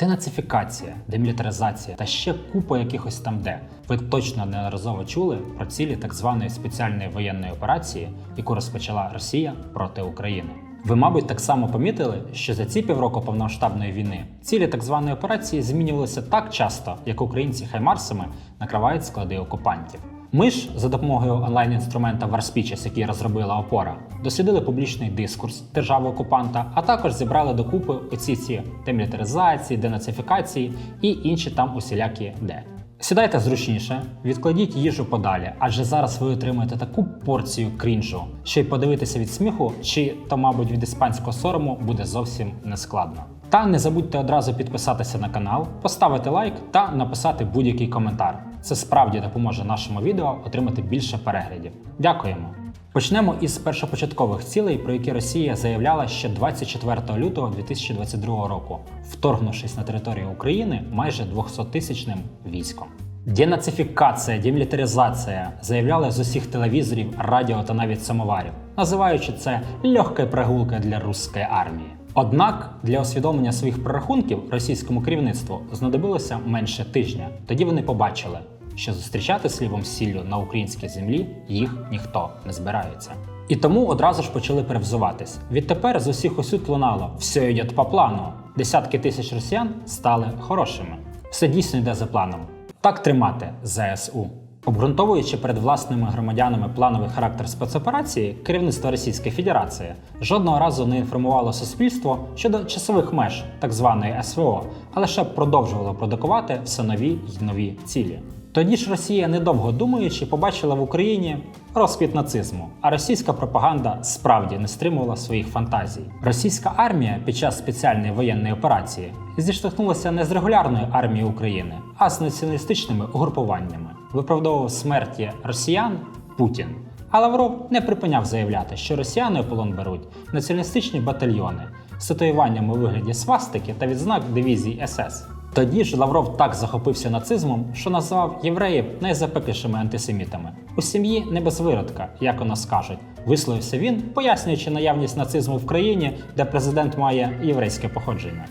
Денацифікація, демілітаризація та ще купа якихось там де. Ви точно неодноразово чули про цілі так званої спеціальної воєнної операції, яку розпочала Росія проти України. Ви, мабуть, так само помітили, що за ці півроку повномасштабної війни цілі так званої операції змінювалися так часто, як українці хаймарсами накривають склади окупантів. Ми ж за допомогою онлайн-інструмента Warspeeches, який розробила опора, дослідили публічний дискурс держави окупанта, а також зібрали докупи оці ці демілітаризації, денацифікації і інші там усілякі де. Сідайте зручніше, відкладіть їжу подалі, адже зараз ви отримаєте таку порцію крінжу, що й подивитися від сміху, чи то, мабуть, від іспанського сорому буде зовсім нескладно. Та не забудьте одразу підписатися на канал, поставити лайк та написати будь-який коментар. Це справді допоможе нашому відео отримати більше переглядів. Дякуємо! Почнемо із першопочаткових цілей, про які Росія заявляла ще 24 лютого 2022 року, вторгнувшись на територію України майже 200-тисячним військом. Денацифікація, демілітаризація заявляли з усіх телевізорів, радіо та навіть самоварів, називаючи це легкою прогулкою для руської армії. Однак для усвідомлення своїх прорахунків російському керівництву знадобилося менше тижня. Тоді вони побачили, що зустрічати слівом сіллю на українській землі їх ніхто не збирається. І тому одразу ж почали перевзуватись. Відтепер з усіх усюд лунало все йде по плану. Десятки тисяч росіян стали хорошими. Все дійсно йде за планом. Так тримати ЗСУ. Обґрунтовуючи перед власними громадянами плановий характер спецоперації, керівництво Російської Федерації жодного разу не інформувало суспільство щодо часових меж так званої СВО, а лише продовжувало продукувати все нові й нові цілі. Тоді ж Росія, недовго думаючи, побачила в Україні розквіт нацизму, а російська пропаганда справді не стримувала своїх фантазій. Російська армія під час спеціальної воєнної операції зіштовхнулася не з регулярною армією України, а з націоналістичними угрупуваннями. Виправдовував смерті росіян Путін. А Лавров не припиняв заявляти, що росіяни у полон беруть націоналістичні батальйони з татуюванням у вигляді свастики та відзнак дивізій СС. Тоді ж Лавров так захопився нацизмом, що назвав євреїв найзапеклішими антисемітами. У сім'ї не без виродка, як у нас кажуть. Висловився він, пояснюючи наявність нацизму в країні, де президент має єврейське походження.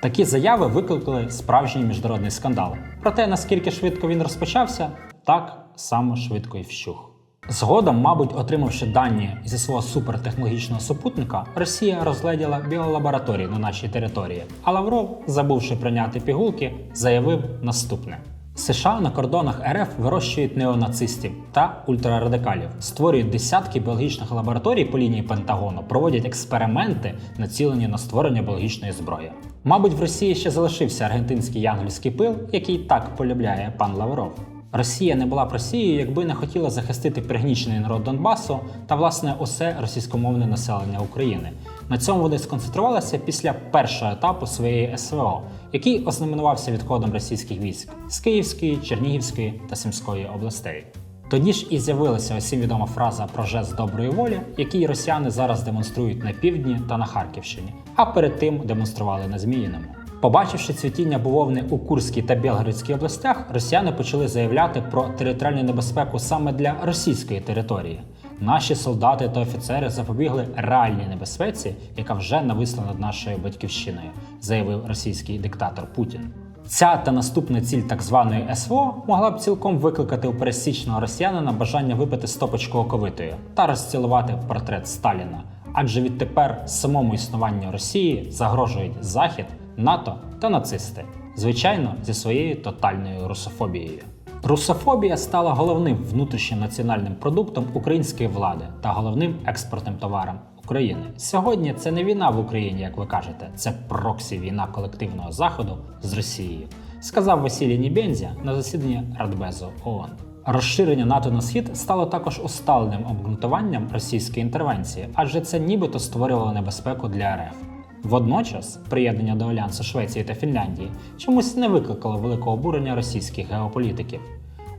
Такі заяви викликали справжній міжнародний скандал. Проте наскільки швидко він розпочався, так само швидко й вщух. Згодом, мабуть, отримавши дані зі свого супертехнологічного супутника, Росія розгледіла біолабораторії на нашій території. А Лавров, забувши прийняти пігулки, заявив наступне: США на кордонах РФ вирощують неонацистів та ультрарадикалів, створюють десятки біологічних лабораторій по лінії Пентагону, проводять експерименти, націлені на створення біологічної зброї. Мабуть, в Росії ще залишився аргентинський янгольський пил, який так полюбляє пан Лавров. Росія не була б Росією, якби не хотіла захистити пригнічений народ Донбасу та власне усе російськомовне населення України. На цьому вони сконцентрувалися після першого етапу своєї СВО, який ознаменувався відходом російських військ з Київської, Чернігівської та Сумської областей. Тоді ж і з'явилася усім відома фраза про жест доброї волі, який росіяни зараз демонструють на півдні та на Харківщині, а перед тим демонстрували на Зміїному. Побачивши цвітіння бавовни у Курській та Білгородській областях, росіяни почали заявляти про територіальну небезпеку саме для російської території. Наші солдати та офіцери запобігли реальній небезпеці, яка вже нависла над нашою батьківщиною, заявив російський диктатор Путін. Ця та наступна ціль так званої СВО могла б цілком викликати у пересічного росіянина бажання випити стопочку оковитою та розцілувати портрет Сталіна. Адже відтепер самому існуванню Росії загрожують Захід, НАТО та нацисти, звичайно, зі своєю тотальною русофобією. Русофобія стала головним внутрішнім національним продуктом української влади та головним експортним товаром України. Сьогодні це не війна в Україні, як ви кажете, це проксі війна колективного заходу з Росією, сказав Василій Нібензя на засіданні Радбезу ООН. Розширення НАТО на схід стало також усталеним обґрунтуванням російської інтервенції, адже це нібито створювало небезпеку для РФ. Водночас приєднання до альянсу Швеції та Фінляндії чомусь не викликало великого обурення російських геополітиків.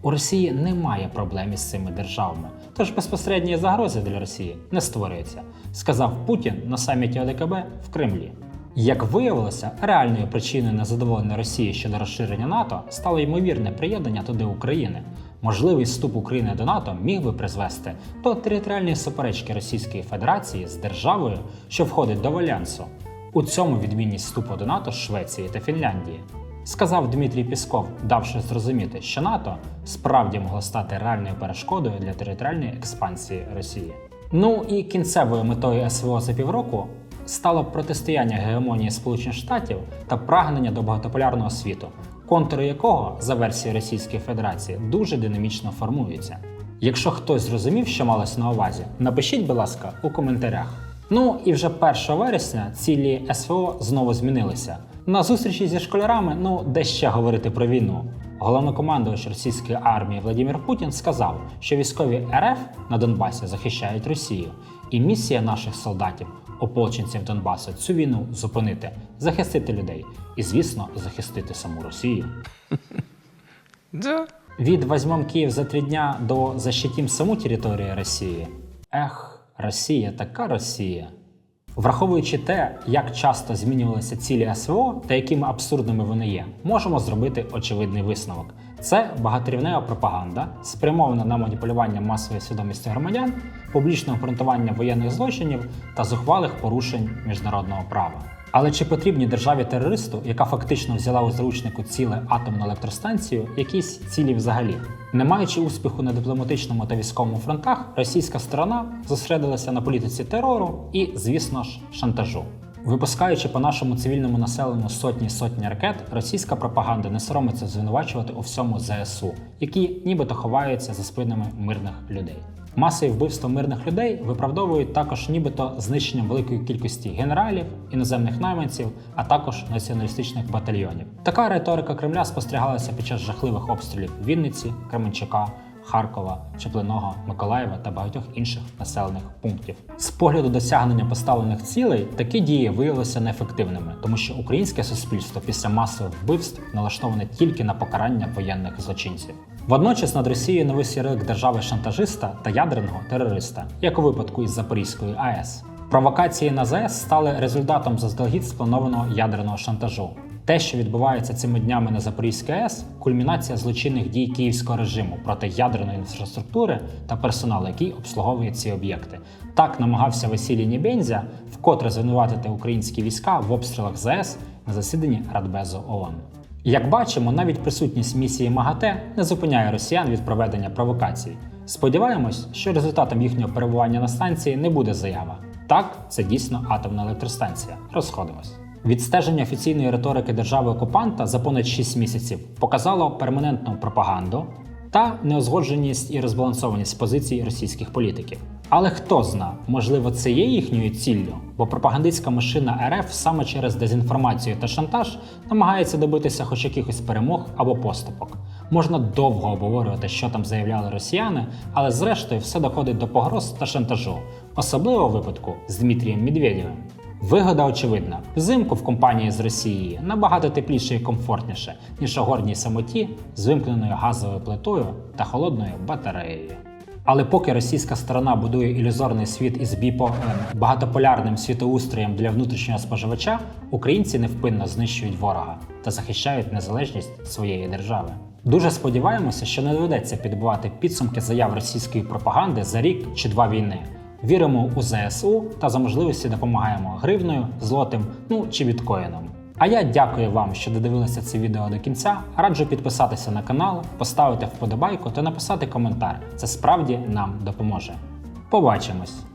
У Росії немає проблем із цими державами, тож безпосередньої загрози для Росії не створюється, сказав Путін на саміті ОДКБ в Кремлі. Як виявилося, реальною причиною незадоволення Росії щодо розширення НАТО стало ймовірне приєднання туди України. Можливий вступ України до НАТО міг би призвести до територіальної суперечки Російської Федерації з державою, що входить до альянсу. У цьому відмінність вступу до НАТО Швеції та Фінляндії. Сказав Дмитрій Пісков, давши зрозуміти, що НАТО справді могло стати реальною перешкодою для територіальної експансії Росії. Ну і кінцевою метою СВО за півроку стало протистояння гегемонії Сполучених Штатів та прагнення до багатополярного світу, контури якого, за версією Російської Федерації, дуже динамічно формуються. Якщо хтось зрозумів, що малось на увазі, напишіть, будь ласка, у коментарях. Ну і вже 1 вересня цілі СВО знову змінилися. На зустрічі зі школярами, ну де ще говорити про війну. Головнокомандувач російської армії Владимир Путін сказав, що військові РФ на Донбасі захищають Росію, і місія наших солдатів, ополченців Донбасу, цю війну зупинити, захистити людей і, звісно, захистити саму Росію. Від «возьмем Київ за три дня до защитим саму територію Росії. Ех, Росія, така Росія. Враховуючи те, як часто змінювалися цілі СВО та якими абсурдними вони є, можемо зробити очевидний висновок. Це багаторівнева пропаганда, спрямована на маніпулювання масової свідомості громадян, публічне обґрунтування воєнних злочинів та зухвалих порушень міжнародного права. Але чи потрібні державі терористу, яка фактично взяла у зручнику ціле атомну електростанцію, якісь цілі взагалі? Не маючи успіху на дипломатичному та військовому фронтах, російська сторона зосередилася на політиці терору і, звісно ж, шантажу. Випускаючи по нашому цивільному населенню сотні сотні ракет, російська пропаганда не соромиться звинувачувати у всьому ЗСУ, які нібито ховаються за спинами мирних людей. Масові вбивства мирних людей виправдовують також нібито знищенням великої кількості генералів, іноземних найманців, а також націоналістичних батальйонів. Така риторика Кремля спостерігалася під час жахливих обстрілів Вінниці, Кременчука, Харкова, Чеплиного, Миколаєва та багатьох інших населених пунктів. З погляду досягнення поставлених цілей такі дії виявилися неефективними, тому що українське суспільство після масових вбивств налаштоване тільки на покарання воєнних злочинців. Водночас над Росією навис ярлик держави шантажиста та ядерного терориста, як у випадку із Запорізької АЕС. Провокації на ЗАЕС стали результатом заздалегідь спланованого ядерного шантажу. Те, що відбувається цими днями на Запорізькій АЕС, кульмінація злочинних дій київського режиму проти ядерної інфраструктури та персоналу, який обслуговує ці об'єкти. Так намагався Василій Нєбензя вкотре звинуватити українські війська в обстрілах ЗАЕС на засіданні Радбезу ООН. Як бачимо, навіть присутність місії МАГАТЕ не зупиняє росіян від проведення провокацій. Сподіваємось, що результатом їхнього перебування на станції не буде заява. Так, це дійсно атомна електростанція. Розходимось. Відстеження офіційної риторики держави-окупанта за понад 6 місяців показало перманентну пропаганду та неузгодженість і розбалансованість позицій російських політиків. Але хто зна, можливо, це є їхньою ціллю, бо пропагандистська машина РФ саме через дезінформацію та шантаж намагається добитися хоч якихось перемог або поступок. Можна довго обговорювати, що там заявляли росіяни, але зрештою все доходить до погроз та шантажу, особливо в випадку з Дмитрієм Медведєвим. Вигода очевидна: взимку в компанії з Росією набагато тепліше і комфортніше, ніж у горній самоті з вимкненою газовою плитою та холодною батареєю. Але поки російська сторона будує ілюзорний світ із біпо багатополярним світоустроєм для внутрішнього споживача, українці невпинно знищують ворога та захищають незалежність своєї держави. Дуже сподіваємося, що не доведеться підбивати підсумки заяв російської пропаганди за рік чи два війни. Віримо у ЗСУ та за можливості допомагаємо гривною, злотим, ну чи біткоїном. А я дякую вам, що додивилися це відео до кінця. Раджу підписатися на канал, поставити вподобайку та написати коментар. Це справді нам допоможе. Побачимось!